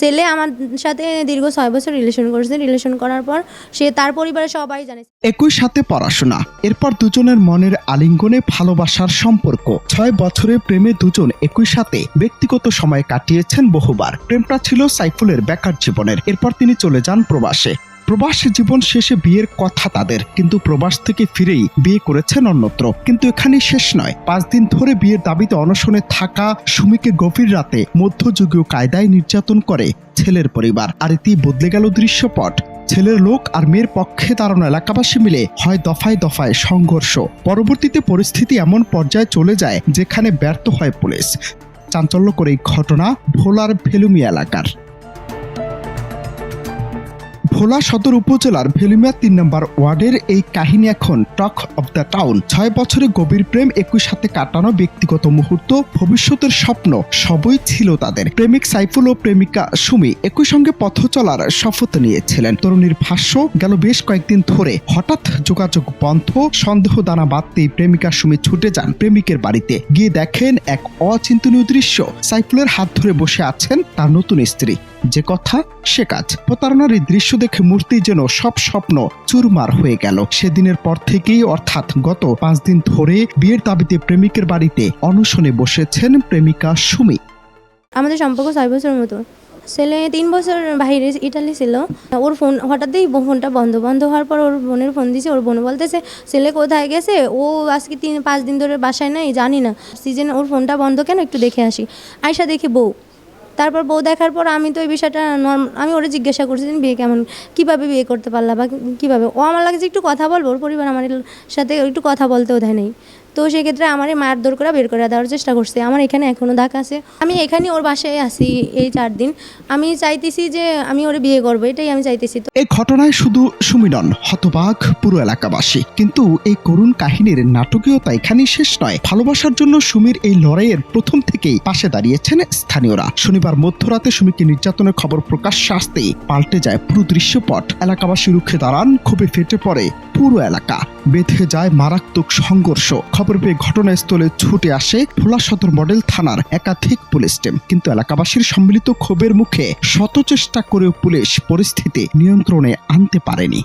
ছেলে আমার সাথে দীর্ঘ ছয় বছর রিলেশন করেছে। রিলেশন করার পর সে তার পরিবারের সবাই জানে। একই সাথে পড়াশোনা। এরপর দুজনের মনের আলিঙ্গনে ভালোবাসার সম্পর্ক। ছয় বছরে প্রেমে দুজন একই সাথে ব্যক্তিগত সময় কাটিয়েছেন বহুবার। প্রেমটা ছিল সাইফুলের বেকার জীবনের। এরপর তিনি চলে যান প্রবাসে। প্রবাস জীবন শেষে বিয়ের কথা তাদের, কিন্তু প্রবাস থেকে ফিরেই বিয়ে করেছেন অন্যত্র। কিন্তু এখানেই শেষ নয়। পাঁচ দিন ধরে বিয়ের দাবিতে অনশনে থাকা সুমিকে গভীর রাতে মধ্যযুগীয় কায়দায় নির্যাতন করে ছেলের পরিবার। আর এতেই বদলে গেল দৃশ্যপট। ছেলের লোক আর মেয়ের পক্ষে দাঁড়ানো এলাকাবাসী মিলে হয় দফায় দফায় সংঘর্ষ। পরবর্তীতে পরিস্থিতি এমন পর্যায়ে চলে যায় যেখানে ব্যর্থ হয় পুলিশ। চাঞ্চল্যকর এই ঘটনা ভোলার ভেলুমিয়া এলাকার। ভোলা সদর উপজেলার ভেলুমিয়া তিন নম্বর ওয়ার্ডের এই কাহিনী এখন টক অব দ্য টাউন ছয় বছরে গভীর প্রেম একই সাথে কাটানো ব্যক্তিগত মুহূর্ত, ভবিষ্যতের স্বপ্ন, সবই ছিল তাদের। প্রেমিক সাইফুল ও প্রেমিকা সুমি একই সঙ্গে পথ চলার শপথ নিয়েছিলেন। তরুণীর ভাষ্য গেল বেশ কয়েকদিন ধরে হঠাৎ যোগাযোগ বন্ধ, সন্দেহ দানা বাঁধতেই প্রেমিকা সুমি ছুটে যান প্রেমিকের বাড়িতে। গিয়ে দেখেন এক অচিন্তনীয় দৃশ্য। সাইফুলের হাত ধরে বসে আছেন তার নতুন স্ত্রী। যে কথা, সে কাজ। প্রতারণার এই দৃশ্য দেখে মূর্তি যেন সব স্বপ্ন চুরমার হয়ে গেল। সেদিনের পর থেকেই, অর্থাৎ গত পাঁচ দিন ধরে, বিয়ের দাবিতে প্রেমিকের বাড়িতে অনশনে বসেছেন প্রেমিকা সুমি। আমাদের সম্পর্ক ছয় বছর মতো। ছেলে তিন বছর বাইরে ইটালি ছিল। ওর ফোন, হঠাৎই ফোনটা বন্ধ। বন্ধ হওয়ার পর ওর বোনের ফোন দিয়েছে ওর বোন বলতেছে, ছেলে কোথায় গেছে? ও আজকে তিন, পাঁচ দিন ধরে বাসায় নাই, জানি না। সিজন ওর ফোনটা বন্ধ কেন? একটু দেখে আসি। আয়সা দেখি বউ তারপর বউ দেখার পর আমি তো এই বিষয়টা আমি ওরা জিজ্ঞাসা করছি বিয়ে কেমন কীভাবে বিয়ে করতে পারলাম বা কীভাবে? ও আমার লাগে যে একটু কথা বলব, ওর পরিবার আমার সাথে একটু কথা বলতেও দেয় নেই। তো সেক্ষেত্রে আমারই মায়ের দৌড় করে, বের করে দেওয়ার চেষ্টা করছে। আমার এখানে এখনও দাগ আছে। আমি এখানে ওর বাসায় আসি এই চার দিন। আমি চাইতেছি যে আমি ওরে বিয়ে করব, এটাই আমি চাইতেছি এই ঘটনায় শুধু সুমি নন, হতবাক পুরো এলাকাবাসী। কিন্তু এই করুণ কাহিনীর নাটকীয়তা এখানেই শেষ নয়। ভালোবাসার জন্য সুমির এই লড়াইয়ের প্রথম থেকেই পাশে দাঁড়িয়েছেন স্থানীয়রা। শনিবার মধ্যরাতে সুমিকে নির্যাতনের খবর প্রকাশ্যে আসতেই পাল্টে যায় পুরো দৃশ্যপট। এলাকাবাসী রুখে দাঁড়ান, ক্ষোভে ফেটে পড়ে পুরো এলাকা। বেঁধে যায় মারাত্মক সংঘর্ষ। খবর পেয়ে ঘটনাস্থলে ছুটে আসে ভোলা সদর মডেল থানার একাধিক পুলিশ টিম। কিন্তু এলাকাবাসীর সম্মিলিত ক্ষোভের মুখে শত চেষ্টা করেও পুলিশ পরিস্থিতি নিয়ন্ত্রণে আনতে পারেনি।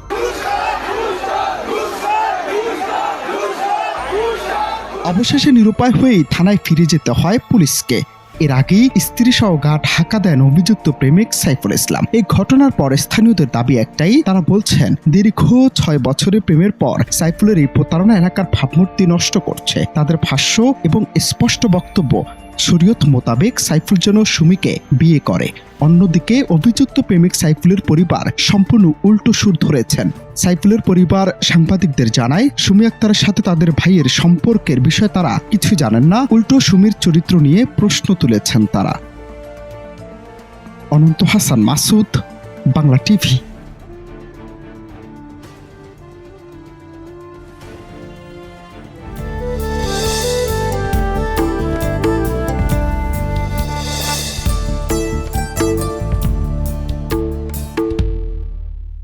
অবশেষে নিরুপায় হয়েই থানায় ফিরে যেতে হয় পুলিশকে। এর আগেই স্ত্রী সহ গা ঢাকা দেন অভিযুক্ত প্রেমিক সাইফুল ইসলাম। এই ঘটনার পর স্থানীয়দের দাবি একটাই, তারা বলছেন, দীর্ঘ ছয় বছরের প্রেমের পর সাইফুলের এই প্রতারণা এলাকার ভাবমূর্তি নষ্ট করছে। তাদের ভাষ্য এবং স্পষ্ট বক্তব্য শরীয়ত মোতাবেক সাইফুল যেন সুমিকে বিয়ে করে। অন্যদিকে অভিযুক্ত প্রেমিক সাইফুলের পরিবার সম্পূর্ণ উল্টো সুর ধরেছেন। সাইফুলের পরিবার সাংবাদিকদের জানায়, সুমি আক্তারের সাথে তাদের ভাইয়ের সম্পর্কের বিষয়ে তারা কিছু জানেন না। উল্টো সুমির চরিত্র নিয়ে প্রশ্ন তুলেছেন তারা। অনন্ত হাসান মাসুদ, বাংলা টিভি।